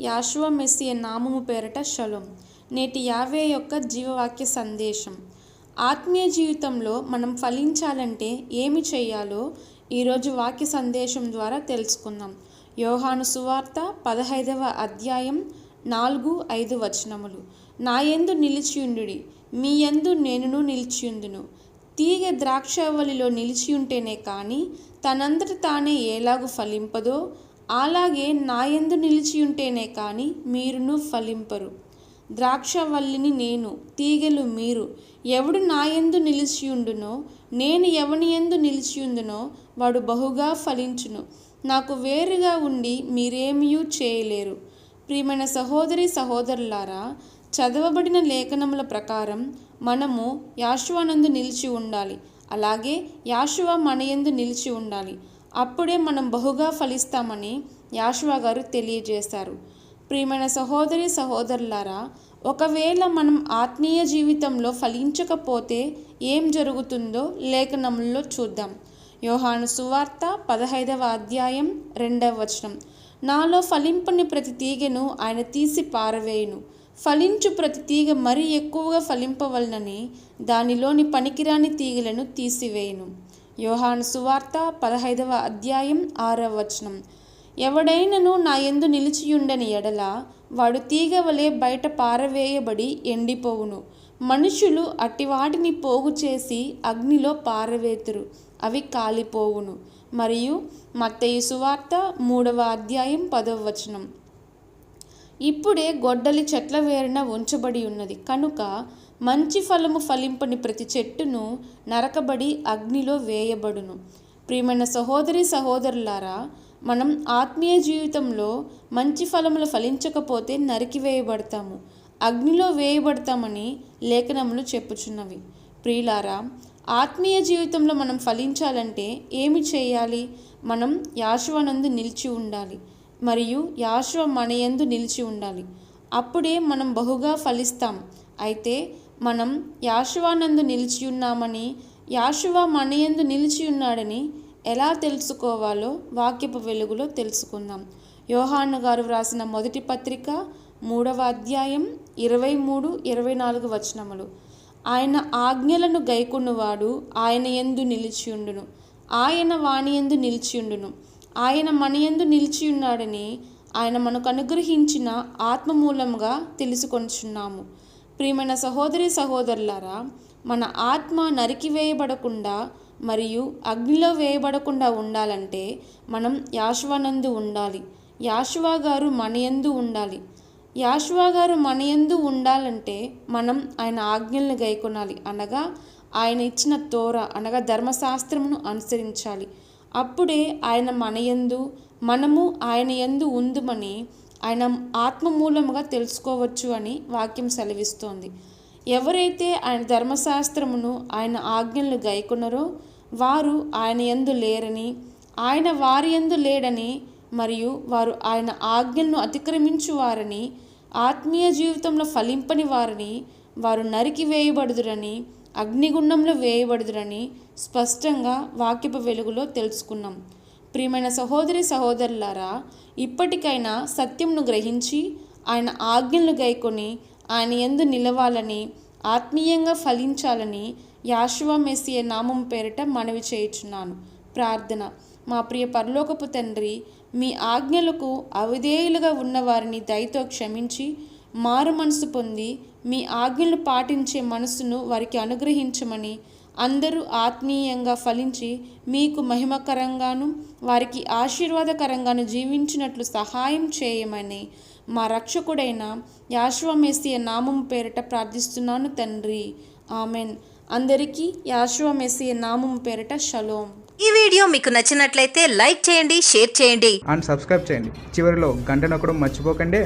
యాశువ మెస్సియ నామము పేరట షలోం. నేటి యావే యొక్క జీవవాక్య సందేశం. ఆత్మీయ జీవితంలో మనం ఫలించాలంటే ఏమి చేయాలో ఈరోజు వాక్య సందేశం ద్వారా తెలుసుకుందాం. యోహాను సువార్త పదహైదవ అధ్యాయం నాలుగు ఐదు వచనములు. నా యందు నిలిచియుండుడి. మీ యందు నేనును నిలిచియుందును. తీగ ద్రాక్షవల్లిలో నిలిచియుంటేనే కానీ తనంతట తానే ఎలాగు ఫలింపదో అలాగే నాయందు నిలిచియుంటేనే కానీ మీరును ఫలింపరు. ద్రాక్షవల్లిని నేను తీగలు మీరు ఎవడు నాయందు నిలిచియుండునో నేను ఎవని ఎందు నిలిచియుందునో వాడు బహుగా ఫలించును. నాకు వేరుగా ఉండి మీరేమియూ చేయలేరు. ప్రియమైన సహోదరి సహోదరులారా చదవబడిన లేఖనముల ప్రకారం మనము యాశువానందు నిలిచి ఉండాలి అలాగే యాశువ మనయందు నిలిచి ఉండాలి అప్పుడే మనం బహుగా ఫలిస్తామని యాశువ గారు తెలియజేశారు. ప్రియమైన సహోదరి సహోదరులారా ఒకవేళ మనం ఆత్మీయ జీవితంలో ఫలించకపోతే ఏం జరుగుతుందో లేఖనముల్లో చూద్దాం. యోహాను సువార్త పదహైదవ అధ్యాయం రెండవ వచనం. నాలో ఫలింపని ప్రతి తీగను ఆయన తీసి పారవేయును. ఫలించు ప్రతి తీగ మరీ ఎక్కువగా ఫలింపవలనని దానిలోని పనికిరాని తీగలను తీసివేయును. యోహాను సువార్త పదహైదవ అధ్యాయం ఆరవ వచనం. ఎవడైనను నా ఎందు నిలిచియుండని ఎడల వాడు తీగ వలె బయట పారవేయబడి ఎండిపోవును. మనుషులు అట్టివాటిని పోగు చేసి అగ్నిలో పారవేతురు. అవి కాలిపోవును. మరియు మత్తయి సువార్త మూడవ అధ్యాయం పదవ వచనం. ఇప్పుడే గొడ్డలి చెట్ల వేరున ఉంచబడి ఉన్నది. కనుక మంచి ఫలము ఫలింపని ప్రతి చెట్టును నరకబడి అగ్నిలో వేయబడును. ప్రియమైన సహోదరి సహోదరులారా మనం ఆత్మీయ జీవితంలో మంచి ఫలములు ఫలించకపోతే నరికివేయబడతాము అగ్నిలో వేయబడతామని లేఖనములు చెప్పుచున్నవి. ప్రియులారా ఆత్మీయ జీవితంలో మనం ఫలించాలంటే ఏమి చేయాలి? మనం యాశువనందు నిలిచి ఉండాలి మరియు యాశువ మనయందు నిలిచి ఉండాలి. అప్పుడే మనం బహుగా ఫలిస్తాం. అయితే మనం యాశువానందు నిలిచి ఉన్నామని యాశువ మనయందు నిలిచి ఉన్నాడని ఎలా తెలుసుకోవాలో వాక్యపు వెలుగులో తెలుసుకుందాం. యోహాను గారు వ్రాసిన మొదటి పత్రిక మూడవ అధ్యాయం ఇరవై మూడు ఇరవై నాలుగు వచనములు. ఆయన ఆజ్ఞలను గైకొనువాడు ఆయన ఎందు నిలిచియుండును. ఆయన వాణి ఎందు నిలిచియుండును. ఆయన మనయందు నిలిచియున్నాడని ఆయన మనకు అనుగ్రహించిన ఆత్మమూలంగా తెలుసుకొనిచున్నాము. ప్రియమైన సహోదరి సహోదరులారా మన ఆత్మ నరికివేయబడకుండా మరియు అగ్నిలో వేయబడకుండా ఉండాలంటే మనం యాశ్వానందు ఉండాలి. యాశ్వా గారు మనయందు ఉండాలి. యాశ్వా గారు మనయందు ఉండాలంటే మనం ఆయన ఆజ్ఞలను గైకొనాలి. అనగా ఆయన ఇచ్చిన తోర అనగా ధర్మశాస్త్రమును అనుసరించాలి. అప్పుడే ఆయన మనయందు మనము ఆయన యందు ఉందుమని ఆయన ఆత్మమూలముగా తెలుసుకోవచ్చు అని వాక్యం సెలవిస్తోంది. ఎవరైతే ఆయన ధర్మశాస్త్రమును ఆయన ఆజ్ఞలను గైకొనరో వారు ఆయన ఎందు లేరని ఆయన వారి ఎందు లేడని మరియు వారు ఆయన ఆజ్ఞలను అతిక్రమించువారని ఆత్మీయ జీవితంలో ఫలింపని వారని వారు నరికి వేయబడుదురని అగ్నిగుండంలో వేయబడుదురని స్పష్టంగా వాక్యపు వెలుగులో తెలుసుకున్నాం. ప్రియమైన సహోదరి సహోదరులారా ఇప్పటికైనా సత్యంను గ్రహించి ఆయన ఆజ్ఞలను గైకొని ఆయన ఎందు నిలవాలని ఆత్మీయంగా ఫలించాలని యాశువ మెస్సియ నామం పేరిట మనవి చేయుచున్నాను. ప్రార్థన. మా ప్రియ పరలోకపు తండ్రి మీ ఆజ్ఞలకు అవిధేయులుగా ఉన్నవారిని దయతో క్షమించి మారు మనసు పొంది మీ ఆజ్ఞలు పాటించే మనసును వారికి అనుగ్రహించమని అందరూ ఆత్మీయంగా ఫలించి మీకు మహిమకరంగాను వారికి ఆశీర్వాదకరంగాను జీవించినట్లు సహాయం చేయమని మా రక్షకుడైన యాశ్వమేసియ నామం పేరిట ప్రార్థిస్తున్నాను తండ్రి. ఆమెన్. అందరికీ యాశ్వమేసియ నామం పేరిట షలోం. ఈ వీడియో మీకు నచ్చినట్లయితే లైక్ చేయండి షేర్ చేయండి. అండ్ సబ్స్క్రైబ్ చేయండి. చివరిలో గంట నొక్కడం మర్చిపోకండి.